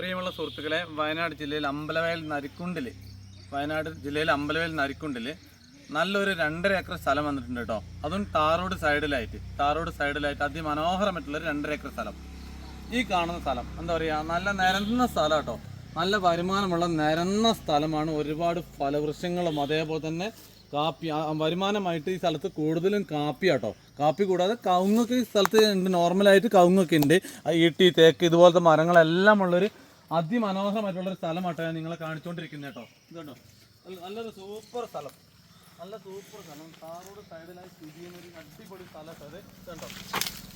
പ്രിയമുള്ള സുഹൃത്തുക്കളെ വയനാട് ജില്ലയിൽ അമ്പലവയൽ നരിക്കുണ്ടിൽ വയനാട് ജില്ലയിൽ അമ്പലവയൽ നരിക്കുണ്ടിൽ നല്ലൊരു രണ്ടര ഏക്കർ സ്ഥലം വന്നിട്ടുണ്ട് കേട്ടോ. അതും ടാറോഡ് സൈഡിലായിട്ട് ടാറോഡ് സൈഡിലായിട്ട് അതിമനോഹരമായിട്ടുള്ളൊരു രണ്ടര ഏക്കർ സ്ഥലം. ഈ കാണുന്ന സ്ഥലം എന്താ പറയുക നല്ല നിരന്ന സ്ഥലം കേട്ടോ. നല്ല വരുമാനമുള്ള നിരന്ന സ്ഥലമാണ്. ഒരുപാട് ഫലവൃക്ഷങ്ങളും അതേപോലെ തന്നെ കാപ്പി വരുമാനമായിട്ട് ഈ സ്ഥലത്ത് കൂടുതലും കാപ്പി കേട്ടോ കാപ്പി കൂടാതെ കവുങ്ങൊക്കെ ഈ സ്ഥലത്ത് ഉണ്ട്. നോർമലായിട്ട് കവുങ്ങൊക്കെ ഉണ്ട്. ഈട്ടി തേക്ക് ഇതുപോലത്തെ മരങ്ങളെല്ലാം ഉള്ളൊരു അതിമനോഹരമായിട്ടുള്ളൊരു സ്ഥലമാട്ടോ ഞാൻ നിങ്ങളെ കാണിച്ചുകൊണ്ടിരിക്കുന്നത് കേട്ടോ. ഇതുണ്ടോ നല്ലൊരു സൂപ്പർ സ്ഥലം. നല്ല സൂപ്പർ സ്ഥലം. താറോട് സൈഡിലായി സ്ഥിതി ചെയ്യുന്ന ഒരു അടിപൊളി സ്ഥലം അത്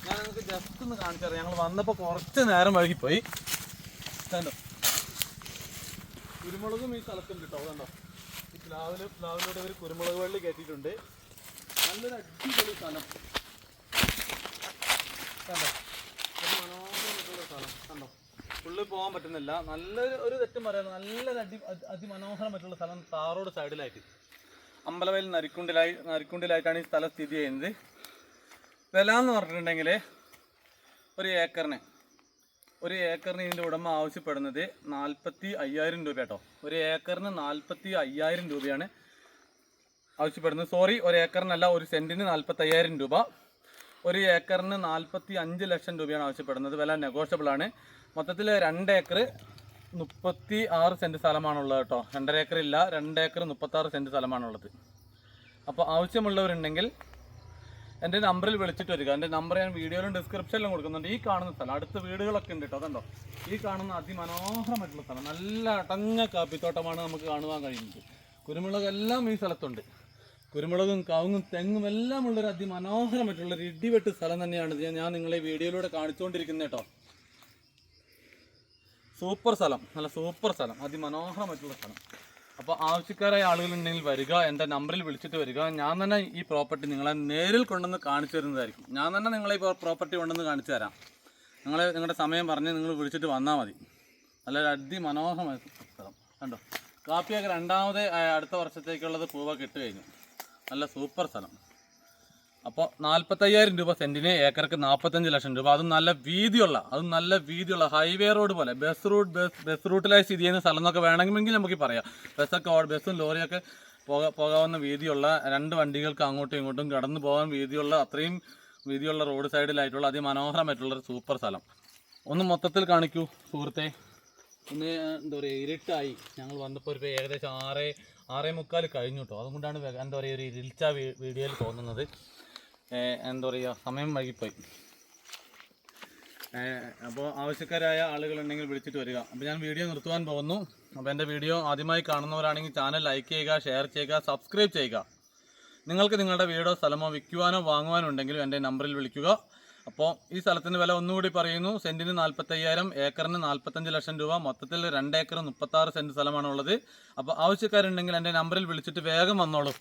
ഞാൻ നിങ്ങൾക്ക് ജസ്റ്റ് ഒന്ന് കാണിച്ചു തരാം ഞങ്ങൾ വന്നപ്പോൾ കുറച്ച് നേരം വഴുകിപ്പോയി കണ്ടോ? കുരുമുളകും ഈ സ്ഥലത്തുണ്ട് കേട്ടോ. അതുണ്ടോ ഈ പ്ലാവിലും പ്ലാവിലൂടെ ഒരു കുരുമുളക് വള്ളി കയറ്റിയിട്ടുണ്ട്. നല്ലൊരു അടിപൊളി സ്ഥലം കണ്ടോ അത് മനോഹരമായിട്ടുള്ള സ്ഥലം കണ്ടോ ഉള്ളിൽ പോകാൻ പറ്റുന്നില്ല. നല്ലൊരു ഒരു തെറ്റും പറയാം നല്ല അടി അതി- അതിമനോഹരമായിട്ടുള്ള സ്ഥലം താറോട് സൈഡിലായിട്ട്. അമ്പലവയൽ നരിക്കുണ്ടിലായി നരിക്കുണ്ടിലായിട്ടാണ് ഈ സ്ഥലം സ്ഥിതി ചെയ്യുന്നത്. വില എന്ന് പറഞ്ഞിട്ടുണ്ടെങ്കിൽ ഒരു ഏക്കറിന് ഒരു ഏക്കറിന് ഇതിന്റെ ഉടമ ആവശ്യപ്പെടുന്നത് നാൽപ്പത്തി അയ്യായിരം രൂപ കേട്ടോ. ഒരു ഏക്കറിന് നാൽപ്പത്തി അയ്യായിരം രൂപയാണ് ആവശ്യപ്പെടുന്നത്. സോറി ഒരു ഏക്കറിനല്ല ഒരു സെന്റിന് നാൽപ്പത്തി അയ്യായിരം രൂപ. ഒരു ഏക്കറിന് നാൽപ്പത്തി അഞ്ച് ലക്ഷം രൂപയാണ് ആവശ്യപ്പെടുന്നത്. വില നെഗോഷ്യബിൾ ആണ്. മൊത്തത്തിൽ രണ്ട് ഏക്കർ മുപ്പത്തി ആറ് സെന്റ് സ്ഥലമാണുള്ളത് കേട്ടോ. രണ്ടര ഏക്കർ ഇല്ല രണ്ട് ഏക്കർ മുപ്പത്താറ് സെന്റ് സ്ഥലമാണുള്ളത്. അപ്പോൾ ആവശ്യമുള്ളവരുണ്ടെങ്കിൽ എന്റെ നമ്പറിൽ വിളിച്ചിട്ട് വരിക. എന്റെ നമ്പർ ഞാൻ വീഡിയോയിലും ഡിസ്ക്രിപ്ഷനിലും കൊടുക്കുന്നുണ്ട്. ഈ കാണുന്ന സ്ഥലം അടുത്ത വീടുകളൊക്കെ ഉണ്ട് കേട്ടോ അതുണ്ടോ ഈ കാണുന്ന അതിമനോഹരമായിട്ടുള്ള സ്ഥലം. നല്ല അടങ്ങ കാപ്പിത്തോട്ടമാണ് നമുക്ക് കാണുവാൻ കഴിയുന്നത്. കുരുമുളകെല്ലാം ഈ സ്ഥലത്തുണ്ട്. കുരുമുളകും കവുങ്ങും തെങ്ങും എല്ലാം ഉള്ളൊരു അതിമനോഹരമായിട്ടുള്ള ഒരു ഇടിവെട്ട് സ്ഥലം തന്നെയാണ് ഞാൻ നിങ്ങളെ വീഡിയോയിലൂടെ കാണിച്ചുകൊണ്ടിരിക്കുന്നത് കേട്ടോ. സൂപ്പർ സ്ഥലം. നല്ല സൂപ്പർ സ്ഥലം. അതിമനോഹരമായിട്ടുള്ള സ്ഥലം. അപ്പോൾ ആവശ്യക്കാരായ ആളുകളുണ്ടെങ്കിൽ വരിക എന്റെ നമ്പറിൽ വിളിച്ചിട്ട് വരിക. ഞാൻ തന്നെ ഈ പ്രോപ്പർട്ടി നിങ്ങളെ നേരിൽ കൊണ്ടുവന്ന് കാണിച്ചു തരുന്നതായിരിക്കും. ഞാൻ തന്നെ നിങ്ങളെ ഈ പ്രോപ്പർട്ടി കൊണ്ടുവന്ന് കാണിച്ചു തരാം. നിങ്ങളെ നിങ്ങളുടെ സമയം പറഞ്ഞ് നിങ്ങൾ വിളിച്ചിട്ട് വന്നാൽ മതി. നല്ലൊരു അതിമനോഹരമായ സ്ഥലം. കണ്ടോ? കാപ്പിയൊക്കെ രണ്ടാമത് അടുത്ത വർഷത്തേക്കുള്ളത് പൂവൊക്കെ ഇട്ട് കഴിഞ്ഞു. നല്ല സൂപ്പർ സ്ഥലം. അപ്പോൾ നാൽപ്പത്തയ്യായിരം രൂപ സെന്റിന് ഏക്കർക്ക് നാൽപ്പത്തഞ്ച് ലക്ഷം രൂപ. അതും നല്ല വീതിയുള്ള അതും നല്ല വീതിയുള്ള ഹൈവേ റോഡ് പോലെ ബസ് റൂട്ട് ബസ് ബസ് റൂട്ടിലായി സ്ഥിതി ചെയ്യുന്ന സ്ഥലം എന്നൊക്കെ വേണമെങ്കിൽ നമുക്ക് പറയാം. ബസ്സൊക്കെ ബസ്സും ലോറിയൊക്കെ പോക പോകാവുന്ന വീതിയുള്ള രണ്ട് വണ്ടികൾക്ക് അങ്ങോട്ടും ഇങ്ങോട്ടും കടന്നു പോകാൻ വീതിയുള്ള അത്രയും വീതിയുള്ള റോഡ് സൈഡിലായിട്ടുള്ള അതിമനോഹരമായിട്ടുള്ള ഒരു സൂപ്പർ സ്ഥലം. ഒന്ന് മൊത്തത്തിൽ കാണിക്കൂ സുഹൃത്തെ. ഒന്ന് എന്താ പറയുക ഇരുട്ടായി. ഞങ്ങൾ വന്നപ്പോൾ ഒരു ഏകദേശം ആറേ ആറേ മുക്കാൽ കഴിഞ്ഞു കേട്ടോ അതുകൊണ്ടാണ് എന്താ പറയുക ഒരു ഇരുളിച്ച വീഡിയോയിൽ തോന്നുന്നത്. എന്താ പറയുക സമയം വൈകിപ്പോയി. അപ്പോൾ ആവശ്യക്കാരായ ആളുകളുണ്ടെങ്കിൽ വിളിച്ചിട്ട് വരിക. അപ്പോൾ ഞാൻ വീഡിയോ നിർത്തുവാൻ പോകുന്നു. അപ്പോൾ എന്റെ വീഡിയോ ആദ്യമായി കാണുന്നവരാണെങ്കിൽ ചാനൽ ലൈക്ക് ചെയ്യുക ഷെയർ ചെയ്യുക സബ്സ്ക്രൈബ് ചെയ്യുക. നിങ്ങൾക്ക് നിങ്ങളുടെ വീടോ സ്ഥലമോ വിൽക്കുവാനോ വാങ്ങുവാനോ ഉണ്ടെങ്കിലും എന്റെ നമ്പറിൽ വിളിക്കുക. അപ്പോൾ ഈ സ്ഥലത്തിന്റെ വില ഒന്നുകൂടി പറയുന്നു. സെന്റിന് നാൽപ്പത്തയ്യായിരം ഏക്കറിന് നാൽപ്പത്തഞ്ച് ലക്ഷം രൂപ. മൊത്തത്തിൽ രണ്ട് ഏക്കർ മുപ്പത്താറ് സെന്റ് സ്ഥലമാണുള്ളത്. അപ്പോൾ ആവശ്യക്കാരുണ്ടെങ്കിൽ എന്റെ നമ്പറിൽ വിളിച്ചിട്ട് വേഗം വന്നോളൂ.